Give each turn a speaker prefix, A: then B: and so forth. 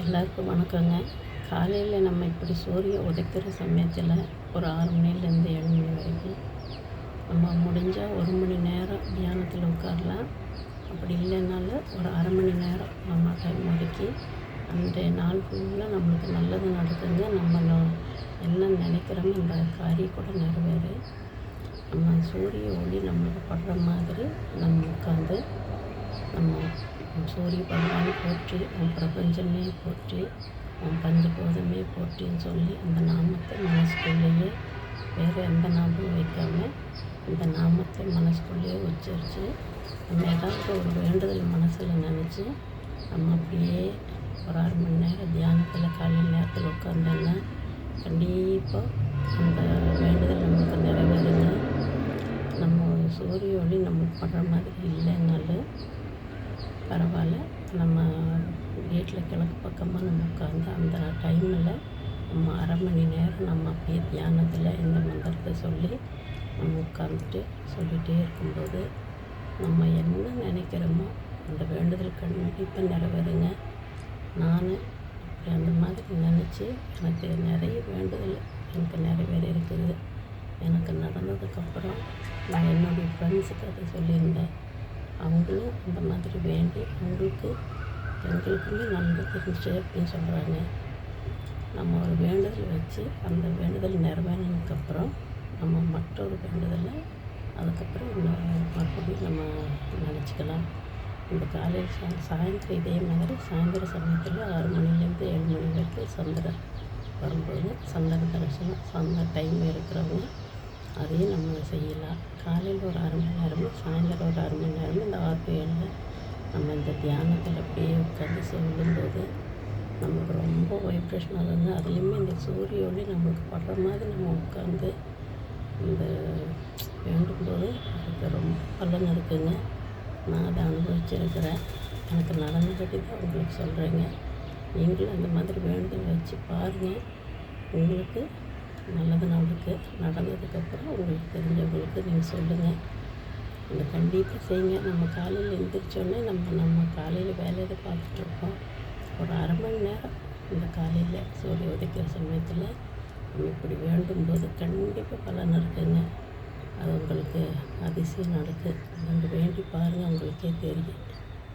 A: எல்லாருக்கும் வணக்கங்க. காலையில் நம்ம இப்படி சூரிய உதைக்கிற சமயத்தில் ஒரு ஆறு மணிலேருந்து ஏழு மணி வரைக்கும் நம்ம முடிஞ்சால் ஒரு மணி நேரம் தியானத்தில் உட்காரலாம். அப்படி இல்லைனாலும் ஒரு அரை மணி நேரம் நம்ம டைம் ஒதுக்கி அந்த நாள் ஃபுல்லாக நம்மளுக்கு நல்லது நடக்குங்க நம்ம என்ன நினைக்கிறோமோ அந்த காரியம் கூட நிறைவேறு. நம்ம சூரிய ஒளி நம்மளுக்கு படுற மாதிரி நம்ம உட்காந்து நம்ம சூரிய பகவான் போற்றி உன் பிரபஞ்சமே போற்றி உன் பஞ்சபோதமே போற்றின்னு சொல்லி அந்த நாமத்தை மனசுக்குள்ளேயே வேறு எந்த நாமமும் வைக்காம இந்த நாமத்தை மனசுக்குள்ளேயே உச்சரித்து நம்ம ஏதாவது ஒரு வேண்டுதல் மனசில் நினச்சி நம்ம அப்படியே ஒரு அரை மணி நேரம் தியானத்தில் காலையில் நேரத்தில் உட்காந்தோன்னா கண்டிப்பாக அந்த வேண்டுதல் நமக்கு நிறைவேறுங்க நம்ம சூரிய ஒளி நமக்கு படுற மாதிரி இல்லைன்னாலும் பரவாயில்ல. நம்ம வீட்டில் கிழக்கு பக்கமாக நம்ம உட்காந்து அந்த டைமில் நம்ம அரை மணி நேரம் நம்ம அப்படியே தியானத்தில் இந்த மந்திரத்தை சொல்லி நம்ம உட்காந்துட்டு சொல்லிகிட்டே இருக்கும்போது நம்ம என்ன நினைக்கிறோமோ அந்த வேண்டுதல் கண்டிப்பாக நிறைவேறுங்க. நான் அப்படி அந்த மாதிரி நினச்சி எனக்கு நிறைய வேண்டுதல் எனக்கு நிறைவேறி இருக்குது எனக்கு நடந்ததுக்கப்புறம் நான் என்னுடைய ஃப்ரெண்ட்ஸுக்கு அதை சொல்லியிருந்தேன். அவங்களும் இந்த மாதிரி வேண்டி அவங்களுக்கு பெண்களுக்குமே நல்லது தெரிஞ்சு அப்படின்னு சொல்கிறாங்க நம்ம ஒரு வேண்டுதல் வச்சு அந்த வேண்டுதல் நிறைவேறினதுக்கப்புறம் நம்ம மற்றொரு வேண்டுதலை அதுக்கப்புறம் மறுபடியும் நம்ம நினச்சிக்கலாம். இந்த காலையில் சா சாயந்தரம் இதே மாதிரி சாயந்தர சமயத்தில் ஆறு மணிலேருந்து ஏழு மணி வரைக்கும் சந்திரன் வரும்போது சந்திர தரிசனம் சந்த டைம் இருக்கிறவங்க அதையும் நம்ம செய்யலாம். காலையில் ஒரு அரை மணி நேரமும் சாயந்தரம் ஒரு அரை மணி நேரமும் இந்த ஆர்பிஎல்ல நம்ம இந்த தியானத்தில் அப்படியே உட்காந்து சொல்லும்போது நமக்கு ரொம்ப வைப்ரேஷனாக ஆகுங்க. அதுலேயுமே இந்த சூரிய ஒளி நம்மளுக்கு படுற மாதிரி நம்ம உட்காந்து இந்த வேண்டும்போது அதுக்கு ரொம்ப பலன் இருக்குங்க. நான் அதை அனுபவிச்சிருக்கிறேன். எனக்கு நடந்தபடி தான் உங்களுக்கு சொல்கிறேங்க நீங்களும் அந்த மாதிரி வேண்டுதல் வச்சு பாருங்கள் உங்களுக்கு நல்லது நடக்கு நடந்ததுக்கப்புறம் உங்களுக்கு தெரிஞ்சவங்களுக்கு நீங்கள் சொல்லுங்கள் இந்த கண்டிப்பாக செய்யுங்க. நம்ம காலையில் எழுந்திரிச்சோடனே நம்ம நம்ம காலையில் வேலையை பார்த்துட்ருப்போம் ஒரு அரை மணி நேரம் இந்த காலையில் சூரிய உதைக்கிற சமயத்தில் நம்ம இப்படி வேண்டும்போது கண்டிப்பாக பலன் இருக்குங்க. அது உங்களுக்கு அதிசயம் நடக்குது நீங்கள் வேண்டி பாருங்கள் உங்களுக்கே தெரியும்.